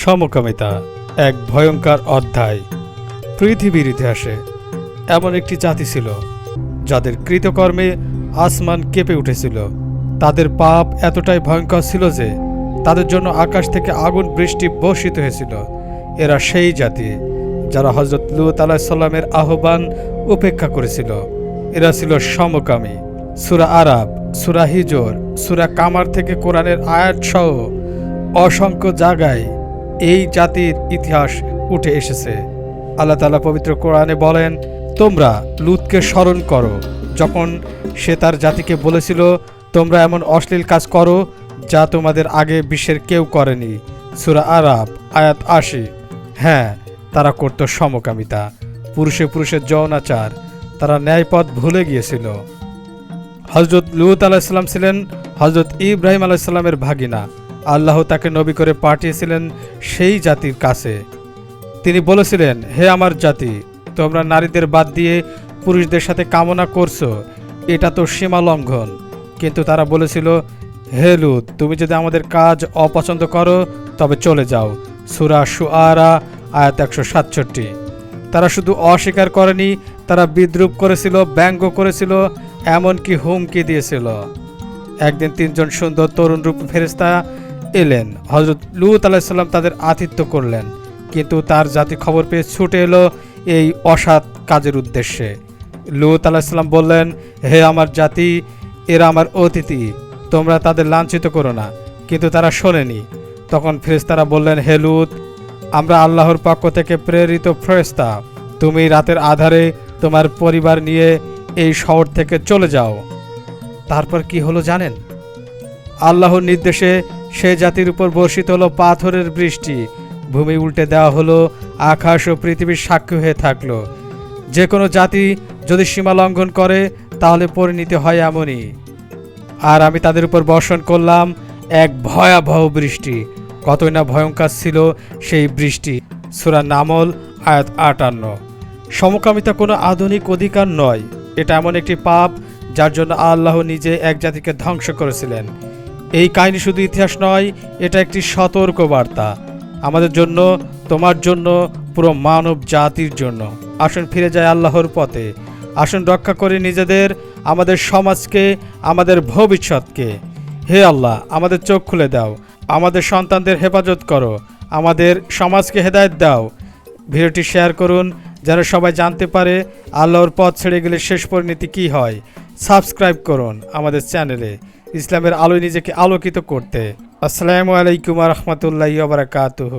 সমকামিতা, এক ভয়ঙ্কর অধ্যায়। পৃথিবীর ইতিহাসে এমন একটি জাতি ছিল, যাদের কৃতকর্মে আসমান কেঁপে উঠেছিল। তাদের পাপ এতটাই ভয়ঙ্কর ছিল যে, তাদের জন্য আকাশ থেকে আগুন বৃষ্টি বর্ষিত হয়েছিল। এরা সেই জাতি, যারা হজরত লুত আলাহিসাল্লামের আহ্বান উপেক্ষা করেছিল। এরা ছিল সমকামী। সুরা আরাব সুরা হিজর, সুরা কামার থেকে কোরআনের আয়াত সহ অসংখ্য জায়গায় এই জাতির ইতিহাস উঠে এসেছে। আল্লাহ তালা পবিত্র কোরআনে বলেন, তোমরা লুতকে স্মরণ করো। যখন সে তার জাতিকে বলেছিল, তোমরা এমন অশ্লীল কাজ করো যা তোমাদের আগে বিশ্বের কেউ করেনি। সুরা আরাব আয়াত আশি। হ্যাঁ তারা করত সমকামিতা। পুরুষে পুরুষের যৌনাচার। তারা ন্যায়পথ ভুলে গিয়েছিল। হজরত লুত আলাহিসাল্লাম ছিলেন হজরত ইব্রাহিম আলাইসাল্লামের ভাগিনা। আল্লাহ তাকে নবী করে পাঠিয়েছিলেন সেই জাতির কাছে। তিনি বলেছিলেন, হে আমার জাতি, তোমরা নারীদের বাদ দিয়ে পুরুষদের সাথে কামনা করছ, এটা তো সীমা লঙ্ঘন। কিন্তু তারা বলেছিল, হে লুত, তুমি যদি আমাদের কাজ অপছন্দ করো, তবে চলে যাও। সুরা সুআরা আয়াত একশো সাতষট্টি। তারা শুধু অস্বীকার করেনি, তারা বিদ্রুপ করেছিল, ব্যঙ্গ করেছিল, এমনকি হুমকি দিয়েছিল। একদিন তিনজন সুন্দর তরুণ রূপ ফেরেস্তা এলেন। হজরত লুত আলাহিসাল্লাম তাদের আতিথ্য করলেন। কিন্তু তার জাতি খবর পেয়ে ছুটে এলো এই অসৎ কাজের উদ্দেশ্যে। লুত আলাহিসাল্লাম বললেন, হে আমার জাতি, এরা আমার অতিথি, তোমরা তাদের লাঞ্ছিত করো না। কিন্তু তারা শোনেনি। তখন ফেরেস্তারা বললেন, হে লুত, আমরা আল্লাহর পক্ষ থেকে প্রেরিত ফেরেস্তা তুমি রাতের আধারে তোমার পরিবার নিয়ে এই শহর থেকে চলে যাও। তারপর কি হলো জানেন? আল্লাহর নির্দেশে সে জাতির উপর বর্ষিত হলো পাথরের বৃষ্টি। ভূমি উল্টে দেওয়া হলো, আকাশ ও পৃথিবীর সাক্ষী হয়ে থাকল। যে কোনো জাতি যদি সীমা লঙ্ঘন করে, তাহলে পরিণতি হয় এমনই। আর আমি তাদের উপর বর্ষণ করলাম, এক ভয়াবহ বৃষ্টি। কতই না ভয়ঙ্কর ছিল সেই বৃষ্টি। সুরা নামল, আয়াত আটান্ন। সমকামিতা কোনো আধুনিক অধিকার নয়। এটা এমন একটি পাপ, যার জন্য আল্লাহ নিজে এক জাতিকে ধ্বংস করেছিলেন। এই কাহিনী শুধু ইতিহাস নয়, এটা একটি সতর্ক বার্তা আমাদের জন্য, তোমার জন্য, পুরো মানব জাতির জন্য। আসুন ফিরে যায় আল্লাহর পথে। আসুন রক্ষা করে নিজেদের, আমাদের সমাজকে, আমাদের ভবিষ্যৎকে। হে আল্লাহ, আমাদের চোখ খুলে দাও। আমাদের সন্তানদের হেফাজত করো। আমাদের সমাজকে হেদায়ত দাও। ভিডিওটি শেয়ার করুন, যেন সবাই জানতে পারে আল্লাহর পথ ছেড়ে গেলে শেষ পরিণতি কী হয়। সাবস্ক্রাইব করুন আমাদের চ্যানেলে। ইসলামের আলোয় নিজেকে আলোকিত করতে। আসসালামু আলাইকুম রহমতুল্লাহ বারাকাতুহ।